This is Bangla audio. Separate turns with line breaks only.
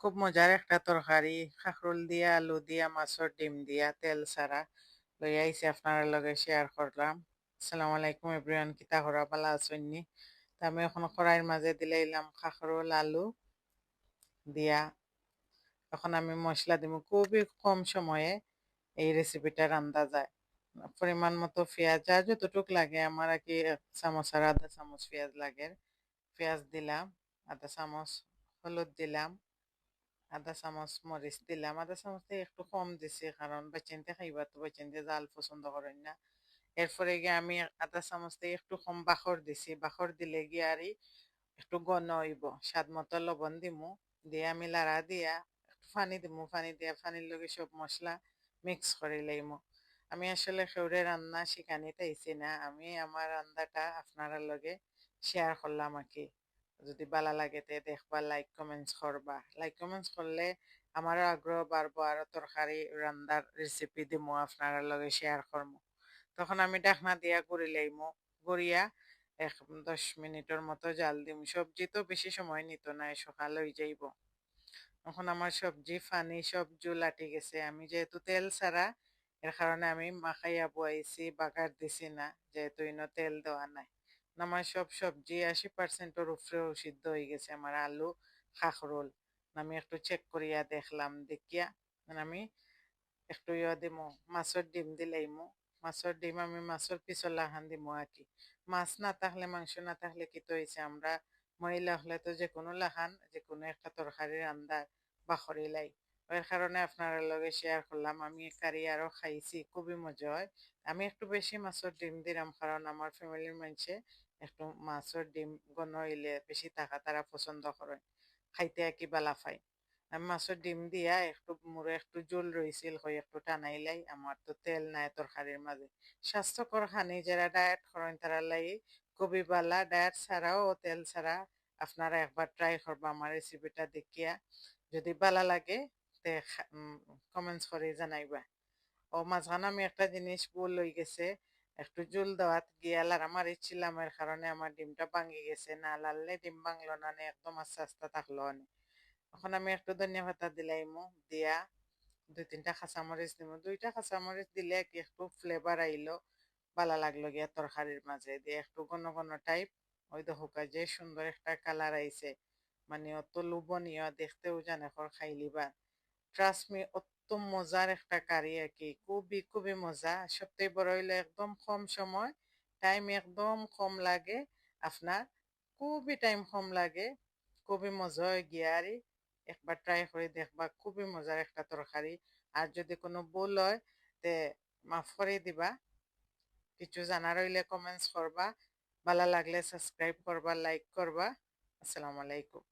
খুব মজার একটা তরকারি খাখরুল দিয়া আলু দিয়া মাছের ডিম দিয়া তেল ছাড়া লই আইসি আপনার লগে শেয়ার করলাম আসসালামু আলাইকুম এভরিওয়ান কিতা করা পালা তা আমি এখন কড়াইয়ের মাঝে দিলাইলাম খাখরুল আলু দিয়া এখন আমি মশলা দিব খুবই কম সময়ে এই রেসিপিটা রান্দা যায় পরিমাণ মতো পেঁয়াজ যা যতটুক লাগে আমার আর কি চামচ আর আধা চামচ পেঁয়াজ লাগে পেঁয়াজ দিলাম আধা চামচ হলুদ দিলাম আধা চামচ মরিচ দিলাম, আধা চামচ একটু কম দিছি কারণ বাচ্চানতে খাইবা তো বাচ্চানতে জাল পছন্দ করেন না। এরপরে গিয়ে আমি আধা চামচ একটু কম বাখর দিছি বাখর দিলে গিয়ে আর একটু গণ হইব, স্বাদ মতো লবণ দিমু, দিয়ে আমি লাড়া দিয়া, একটু দিমু, পানি দিয়া পানির লগে সব মশলা মিক্স করে লাইমু। আমি আসলে সেউরে রান্না শিখানি তাইছি না, আমি আমার রান্নাটা আপনার লগে শেয়ার করলাম আর কি যদি ভালো লাগে তে দেখবা লাইক কমেন্টস করবা। লাইক কমেন্টস করলে আমারও আগ্রহ বাড়বো আরও তরকারি রান্নার রেসিপি দিমু আপনার লগে শেয়ার করব তখন আমি ডাকনা দিয়া করি লাইমু। গড়িয়া এক দশ মিনিটের মতো জাল দিম। সবজি তো বেশি সময় নিত না সকাল হয়ে যাইব। এখন আমার সবজি ফানি সব জুল আটি গেছে। আমি যেহেতু তেল ছাড়া, এর কারণে আমি মাখাইয়া বয়াইছি, বাগার দিছি না। যেহেতু ইনো তেল দেওয়া নাই। আমার সব সবজি আশি পার্সেন্টের উপরেও সিদ্ধ হয়ে গেছে আমার আলু খাখরোল আমি একটু চেক করিয়া দেখলাম, দেখিয়া আমি একটু ইয়া দিমু, মাছের ডিম দিলাইমু। মাছের ডিম আমি মাছের পিছলা হান দিমু আর কি। মাছ না থাকলে, মাংস না থাকলে কি তো হয়েছে আমরা মহিলা হলে তো যে কোনো লাহান যে কোনো একটা তরকারি রান্দার বাখরি লাই ওই কারণে আপনার লগে শেয়ার করলাম। আমি কারি আরও খাইছি, খুবই মজা হয়। আমি একটু বেশি মাছের ডিম দিলাম, কারণ আমার ফ্যামিলির মানুষে একটু মাছের ডিম হইলে বেশি থাকা তারা পছন্দ করে। খাইতে কি বালা আমি মাছের ডিম দিয়া একটু মুড়ে একটু জোল রয়েছিল হয়ে একটু টানাইলাই। আমার তো তেল নাই তরকারির মাঝে। স্বাস্থ্যকর খানি যারা ডায়েট করেন, তারা লাই খুবই বালা। ডায়েট ছাড়াও তেল ছাড়া আপনারা একবার ট্রাই করবা। আমার রেসিপিটা দেখিয়া যদি ভালো লাগে তে কমেন্টস করে জানাইবা। ও মাঝখানে আমি একটা জিনিস ভুল হয়ে গেছে, একটু জুল দেওয়াত গিয়া লারা মারিছিলাম এর কারণে আমার ডিমটা ভাঙি গেছে, না লাললে ডিম ভাঙলো না, নে একদম আস্তে আস্তে থাকল না। এখন আমি একটু ধনিয়া পাতা দিলাইমু, দিয়া দুই তিনটা কাঁচামরিচ দিব দুইটা কাঁচামরিচ দিলে একটু ফ্লেভার আইলো, ভালো লাগল গিয়া তরকারির মাঝে। দিয়ে একটু ঘন ঘন টাইপ ওই দেখো যে সুন্দর একটা কালার আইছে মানে অত লোভনীয়, দেখতেও জানে খাইলিবা ট্রাস্ট মি অত মজার একটা কারি আর কি। খুবই খুবই মজা। সবথেকে বড় হইলে একদম কম সময় টাইম একদম কম লাগে আপনার। খুবই টাইম কম লাগে, খুবই মজা হয় গিয়ারি একবার ট্রাই করে দেখবা, খুবই মজার একটা তরকারি। আর যদি কোনো ভুল হয়, তে মাফ করে দিবা। কিছু জানা রইলে কমেন্টস করবা। ভালো লাগলে সাবস্ক্রাইব করবা লাইক করবা। আসসালামু আলাইকুম।